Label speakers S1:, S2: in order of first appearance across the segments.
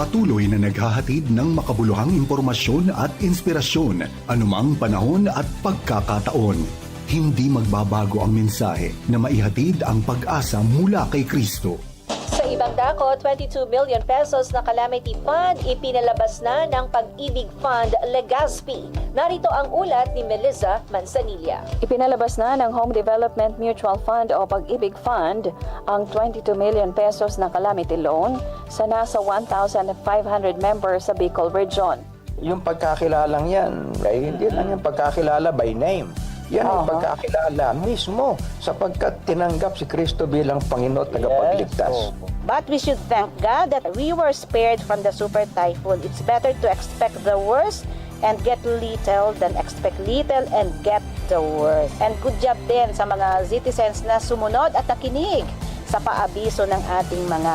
S1: Patuloy na naghahatid ng makabuluhang impormasyon at inspirasyon anumang panahon at pagkakataon. Hindi magbabago ang mensahe na maihatid ang pag-asa mula kay Kristo.
S2: Sa ibang dako, 22 million pesos na calamity fund ipinalabas na ng Pag-ibig Fund Legazpi. Narito ang ulat ni Melissa Manzanilla.
S3: Ipinalabas na ng Home Development Mutual Fund o Pag-ibig Fund ang 22 million pesos na calamity loan sa nasa 1,500 members sa Bicol Region.
S4: Yung pagkakilalang yan, ay hindi lang yung pagkakilala by name. Yan ang
S3: Aha.
S4: pagkakilala mismo sapagkat tinanggap si Kristo bilang Panginoon at tagapagligtas.
S5: But we should thank God that we were spared from the super typhoon. It's better to expect the worst and get little than expect little and get the worst. And good job din sa mga citizens na sumunod at nakinig sa paabiso ng ating mga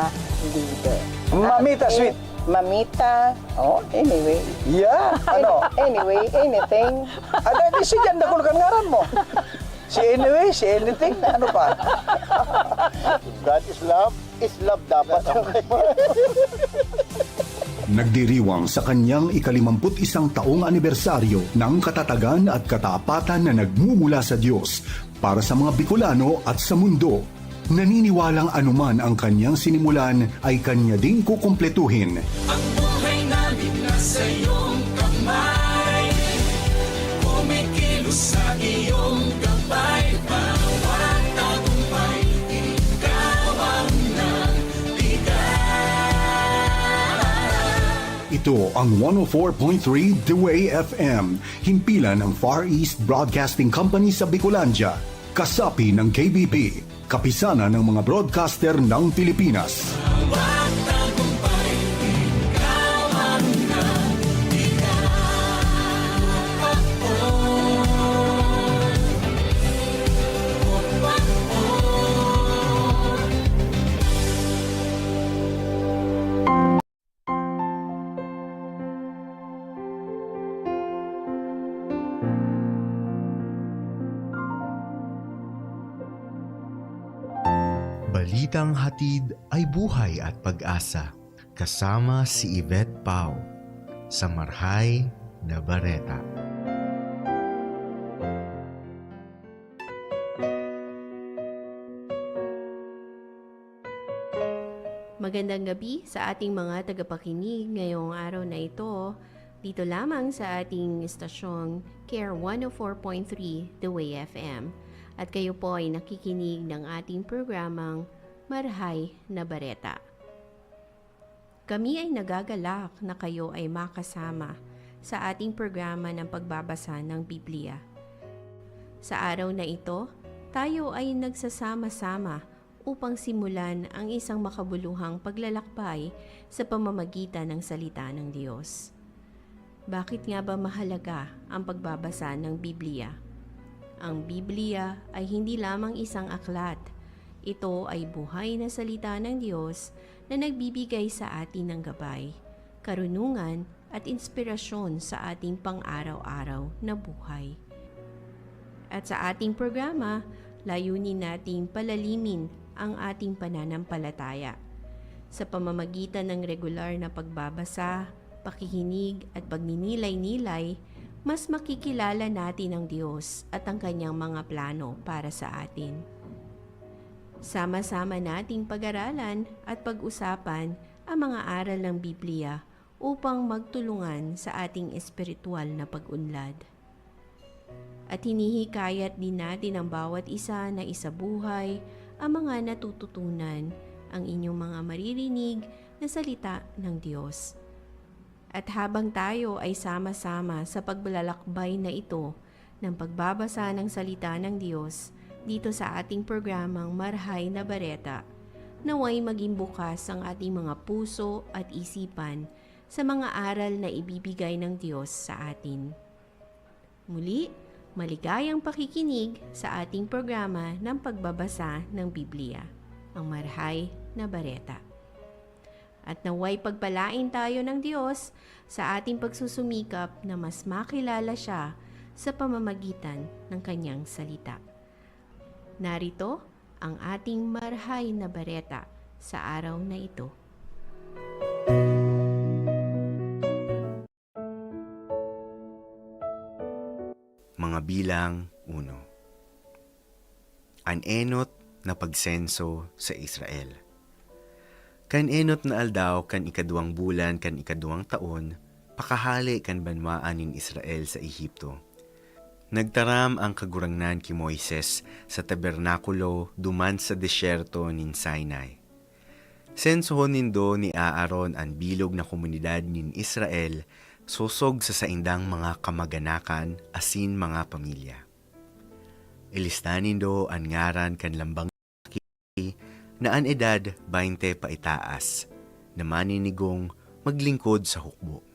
S5: leader.
S4: Mamita,
S5: Eh,
S4: sweet.
S5: Mamita. Oh, anyway.
S4: Yeah, ano?
S5: Anyway, anything.
S4: Ano, di si Jan Dakulkan ngaran mo. Si anyway, si anything, ano pa?
S6: God is love, is love dapat.
S1: Nagdiriwang sa kanyang ikalimamput isang taong anibersaryo ng katatagan at katapatan na nagmumula sa Diyos para sa mga Bicolano at sa mundo. Naniniwalang anuman ang kanyang sinimulan ay kanya ding kukumpletuhin.
S7: Ang buhay namin nasa iyong kamay Kumikilos sa iyong gabay Bawat tagumpay Ikaw ang
S1: Ito ang 104.3 The Way FM, himpilan ng Far East Broadcasting Company sa Bicolandia, kasapi ng KBP, kapisana ng mga broadcaster ng Pilipinas.
S7: Bawat
S8: Balitang Hatid ay buhay at pag-asa kasama si Yvette Pau sa Marhay na Bareta.
S9: Magandang gabi sa ating mga tagapakinig ngayong araw na ito. Dito lamang sa ating estasyong Care 104.3 The Way FM. At kayo po ay nakikinig ng ating programang Marhay na Bareta. Kami ay nagagalak na kayo ay makasama sa ating programa ng pagbabasa ng Biblia. Sa araw na ito, tayo ay nagsasama-sama upang simulan ang isang makabuluhang paglalakbay sa pamamagitan ng salita ng Diyos. Bakit nga ba mahalaga ang pagbabasa ng Biblia? Ang Biblia ay hindi lamang isang aklat. Ito ay buhay na salita ng Diyos na nagbibigay sa atin ng gabay, karunungan at inspirasyon sa ating pang-araw-araw na buhay. At sa ating programa, layunin nating palalimin ang ating pananampalataya. Sa pamamagitan ng regular na pagbabasa, pakikinig at pagninilay-nilay, mas makikilala natin ang Diyos at ang kanyang mga plano para sa atin. Sama-sama nating pag-aralan at pag-usapan ang mga aral ng Biblia upang magtulungan sa ating espiritual na pag-unlad. At hinihikayat din natin ang bawat isa na isabuhay ang mga natututunan, ang inyong mga maririnig na salita ng Diyos. At habang tayo ay sama-sama sa pagbalalakbay na ito ng pagbabasa ng salita ng Diyos dito sa ating programang Marhay na Bareta, naway maging bukas ang ating mga puso at isipan sa mga aral na ibibigay ng Diyos sa atin. Muli, maligayang pakikinig sa ating programa ng pagbabasa ng Biblia, ang Marhay na Bareta. At naway pagpalain tayo ng Diyos sa ating pagsusumikap na mas makilala siya sa pamamagitan ng kanyang salita. Narito ang ating marhay na bareta sa araw na ito.
S8: Mga bilang 1 An enot na pagsenso sa Israel. Kan enot na aldaw kan ikaduang bulan kan ikaduang taon, pakahali kan banmaan in Israel sa Ehipto Nagtaram ang kagurangnan ki Moises sa tabernakulo duman sa desyerto nin Sinai. Sensohon nindo ni Aaron ang bilog na komunidad nin Israel susog sa saindang mga kamaganakan asin mga pamilya. Ilistanin do ang ngaran kan lambang na an edad 20 pa itaas na maninigong maglingkod sa hukbo.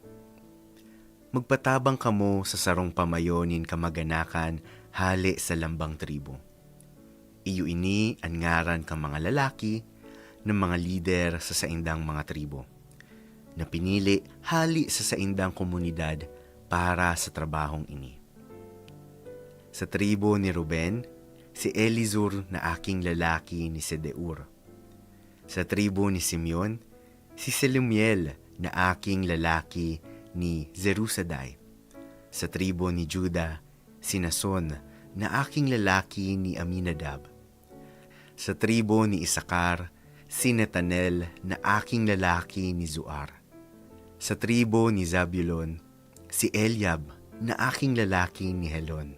S8: Magpatabang kamo sa sarong pamayonin kamaganakan hali sa lambang tribo. Iyo ini ang ngaran ka mga lalaki ng mga lider sa saindang mga tribo na pinili hali sa saindang komunidad para sa trabahong ini. Sa tribo ni Ruben, si Elizur na aking lalaki ni Sedeur. Sa tribo ni Simeon, si Selumiel na aking lalaki ni Zerusaday. Sa tribo ni Juda, si Nason na aking lalaki ni Aminadab. Sa tribo ni Isakar, si Netanel na aking lalaki ni Zuar. Sa tribo ni Zabulon, si Eliab na aking lalaki ni Helon.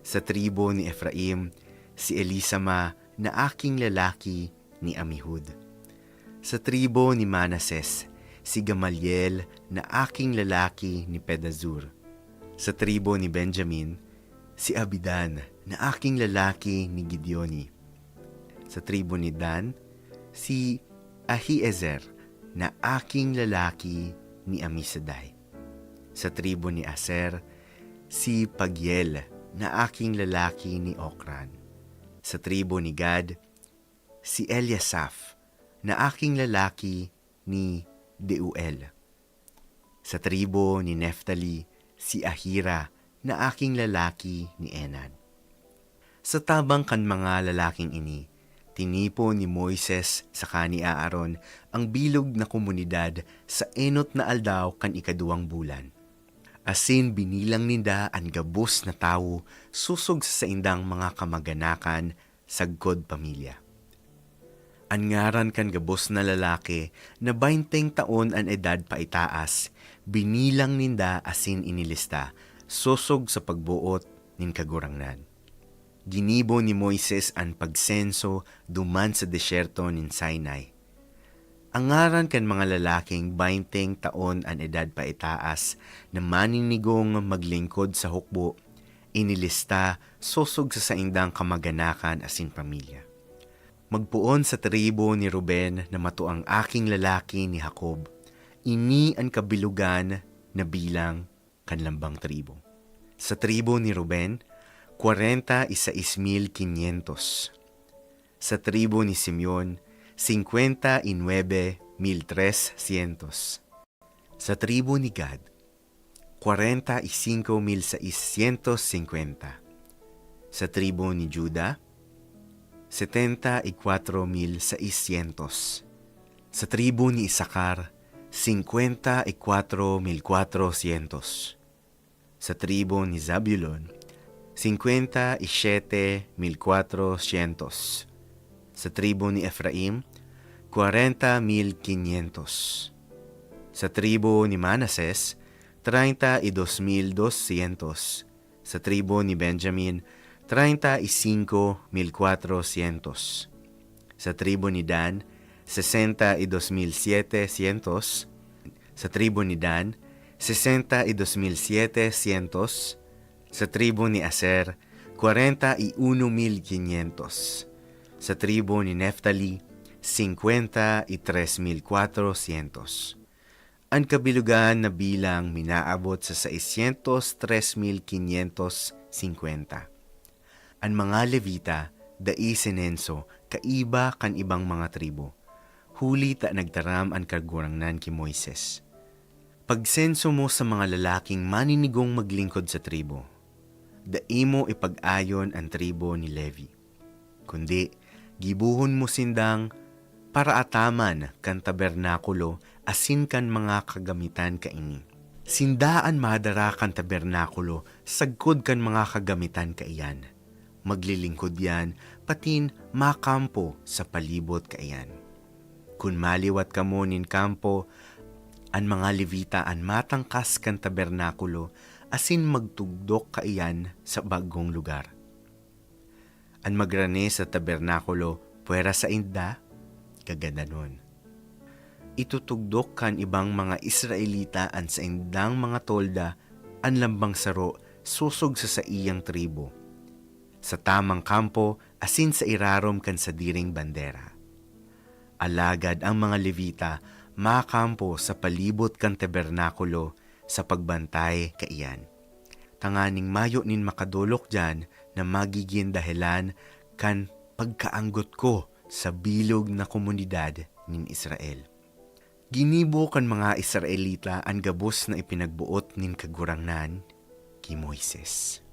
S8: Sa tribo ni Ephraim, si Elisama na aking lalaki ni Amihud. Sa tribo ni Manases, si Gamaliel na aking lalaki ni Pedazur. Sa tribo ni Benjamin, si Abidan na aking lalaki ni Gideoni. Sa tribo ni Dan, si Ahiezer na aking lalaki ni Amisadai. Sa tribo ni Aser, si Pagiel na aking lalaki ni Okran. Sa tribo ni Gad, si Eliasaph na aking lalaki ni Deuel. Sa tribo ni Neftali, si Ahira na aking lalaki ni Enan. Sa tabang kan mga lalaking ini, tinipo ni Moises sa kani Aaron ang bilog na komunidad sa enot na aldaw kan ikaduwang bulan. Asin binilang ninda ang gabos na tao susog sa saindang mga kamaganakan sagkod pamilya. Ang ngaran kan gabos na lalaki na 20 taon ang edad pa itaas, binilang ninda asin inilista, susog sa pagbuot nin kagurangnan. Ginibo ni Moises ang pagsenso duman sa desyerto nin Sinai. Ang ngaran kan mga lalaking 20 taon ang edad pa itaas na maninigong maglingkod sa hukbo, inilista susog sa saindang kamaganakan asin pamilya. Magpuon sa tribo ni Ruben na mato ang aking lalaki ni Jacob, ini ang kabilugan na bilang kanlambang tribo. Sa tribo ni Ruben, 46,500. Sa tribo ni Simeon, 59,300. Sa tribo ni Gad, 45,650. Sa tribo ni Juda, 74,600. Sa tribo ni Isakar, 54,400. Sa tribo ni Zabulon, 57,400. Sa tribo ni Ephraim, 40,500. Sa tribo ni Manases, 32,200. Sa tribo ni Benjamin, 35,400. Sa tribo ni Dan, 62,700. Sa tribo ni Dan, 62,700. Sa tribo ni Aser, 41,500. Sa tribo ni Neftali, 53,400. Ang kabilugan na bilang minaabot sa 603,550. Ang mga Levita, daisinenso, kaiba kan ibang mga tribo. Huli ta nagtaram ang kagurangnan ki Moises. Pagsenso mo sa mga lalaking maninigong maglingkod sa tribo. Daimo ipag-ayon ang tribo ni Levi. Kundi, gibuhon mo sindang para ataman kan tabernakulo asin kan mga kagamitan kaini.
S10: Sindaan madara kan tabernakulo, sagkod kan mga kagamitan kaiyan maglilingkod yan, patin makampo sa palibot kayan. Kun maliwat ka mo nin kampo, ang mga levita an matangkas kan tabernakulo, asin magtugdok ka kaiyan sa bagong lugar. An magrane sa tabernakulo, puwera sa inda, kagadanon. Itutugdok kan ibang mga Israelita an sa indang mga tolda, an lambang saro, susog sa sa iyang tribo sa tamang kampo asin sa irarom kan sa diring bandera. Alagad ang mga Levita makampo sa palibot kan tabernakulo sa pagbantay kaiyan. Tanganing mayo nin makadulok dyan na magiging dahilan kan pagkaanggot ko sa bilog na komunidad nin Israel. Ginibo kan mga Israelita ang gabos na ipinagbuot nin kagurangnan ki Moises.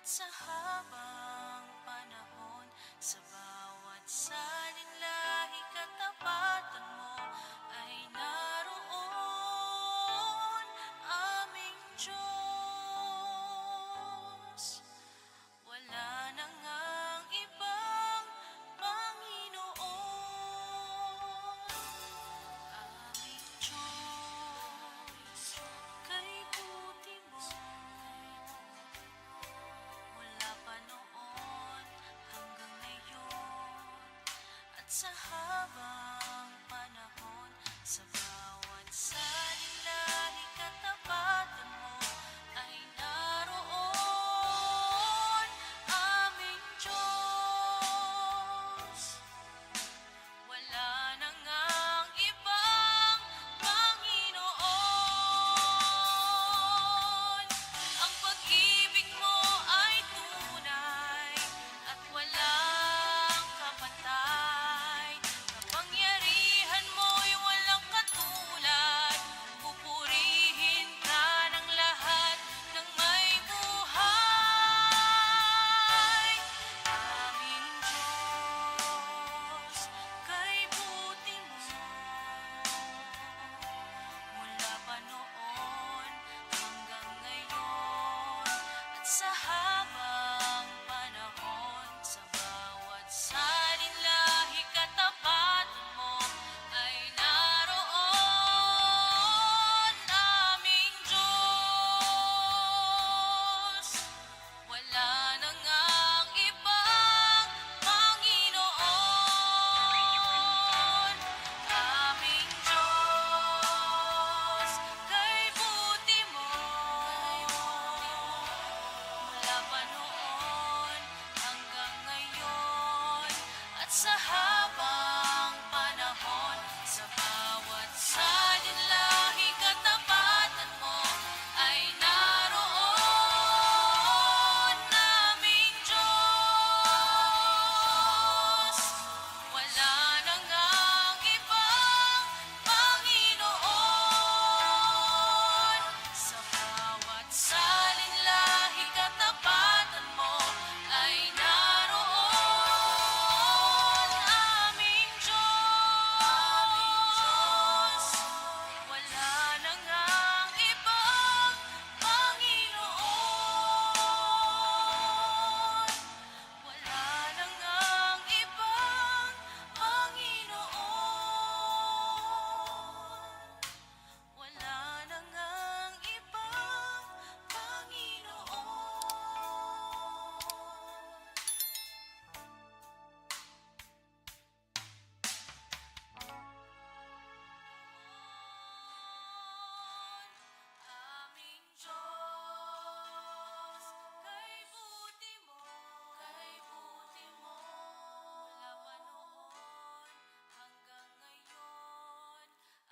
S7: At sa habang panahon, sa bawat sa sa habang panahon sa bawat salina.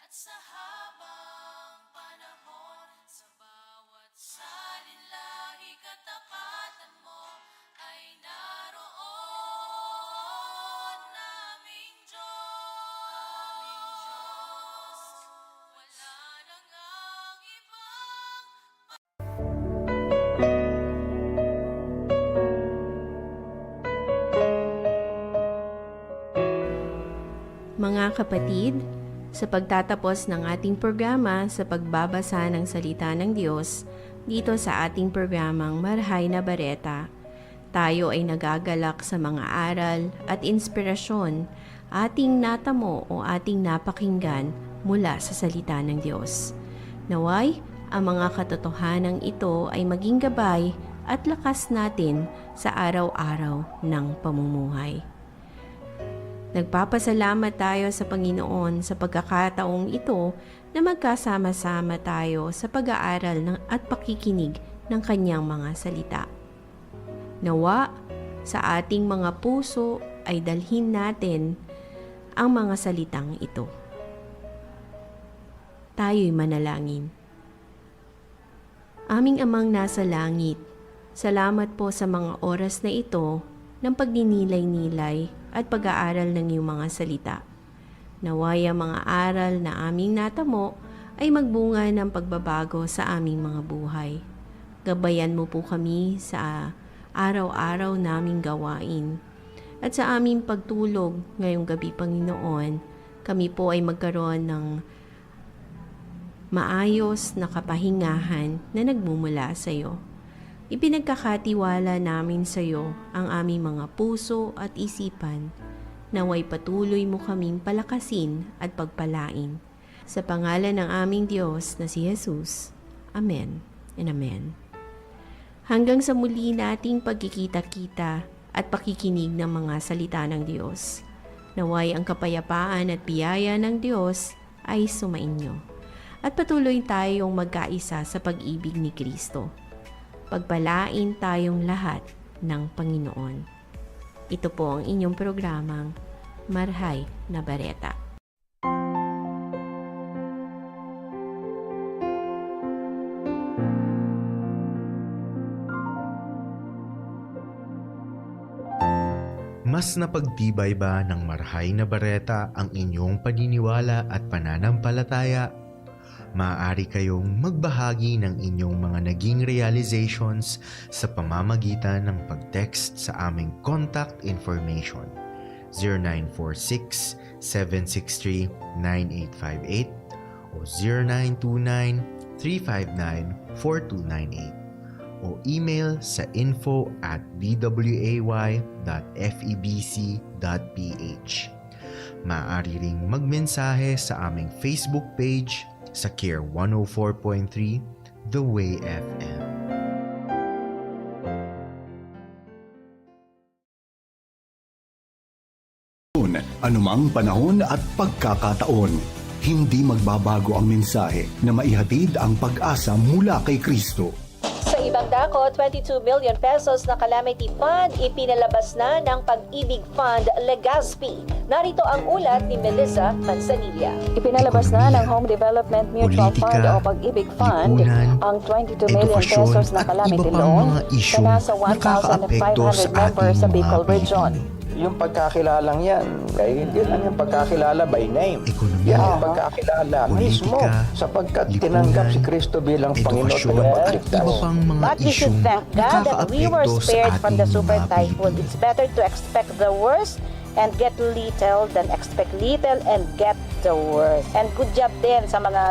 S7: At sa habang panahon Sa bawat salinlahi Katapatan mo Ay naroon. Naming Diyos Wala nang ang ibang
S9: Mga kapatid, sa pagtatapos ng ating programa sa pagbabasa ng salita ng Diyos dito sa ating programang Marhay na Bareta, tayo ay nagagalak sa mga aral at inspirasyon ating natamo o ating napakinggan mula sa salita ng Diyos. Naway, ang mga katotohanan ito ay maging gabay at lakas natin sa araw-araw ng pamumuhay. Nagpapasalamat tayo sa Panginoon sa pagkakataong ito na magkasama-sama tayo sa pag-aaral ng at pakikinig ng kanyang mga salita. Nawa, sa ating mga puso ay dalhin natin ang mga salitang ito. Tayo'y manalangin. Aming amang nasa langit, salamat po sa mga oras na ito ng pagninilay-nilay at pag-aaral ng iyong mga salita. Naway ang mga aral na aming natamo ay magbunga ng pagbabago sa aming mga buhay. Gabayan mo po kami sa araw-araw naming gawain. At sa aming pagtulog ngayong gabi, Panginoon, kami po ay magkaroon ng maayos na kapahingahan na nagmumula sa iyo. Ipinagkakatiwala namin sa iyo ang aming mga puso at isipan. Naway patuloy mo kaming palakasin at pagpalain. Sa pangalan ng aming Diyos na si Jesus. Amen and Amen. Hanggang sa muli nating pagkikita-kita at pakikinig ng mga salita ng Diyos. Naway ang kapayapaan at biyaya ng Diyos ay sumainyo. At patuloy tayong magkaisa sa pag-ibig ni Kristo pagpalain tayong lahat ng Panginoon. Ito po ang inyong programang Marhay na Bareta.
S8: Mas napagtibay ba ng marhay na bareta ang inyong paniniwala at pananampalataya? Maaari kayong magbahagi ng inyong mga naging realizations sa pamamagitan ng pag-text sa aming contact information 0946-763-9858 o 0929-359-4298 o email sa info at bway.febc.ph. Maaari ring magmensahe sa aming Facebook page sa Care 104.3 The Way FM.
S1: Anumang panahon at pagkakataon, hindi magbabago ang mensahe na maihatid ang pag-asa mula kay Kristo.
S2: Sa ibang dako, 22 million pesos na calamity fund ipinalabas na ng Pag-ibig Fund Legazpi. Narito ang ulat ni Melissa Manzanilla.
S3: Ipinalabas na ng Home Development Mutual
S8: Politika,
S3: Fund o Pag-ibig Fund ang 22 million pesos na calamity loan sa nasa
S8: nakakaapekto
S3: 1,500
S8: sa
S3: members sa Bicol Region.
S4: Yung pagkakilalang yan, ay hindi lang yung pagkakilala by name.
S8: Ekonomiya,
S4: Yan ang pagkakilala mismo
S8: politika,
S4: sapagkat
S8: lipunan,
S4: tinanggap si Kristo bilang Panginoon at
S8: iba pang mga
S5: But we should thank God that we were spared from the super typhoon. It's better to expect the worst and get little than expect little and get the worst. And good job din sa mga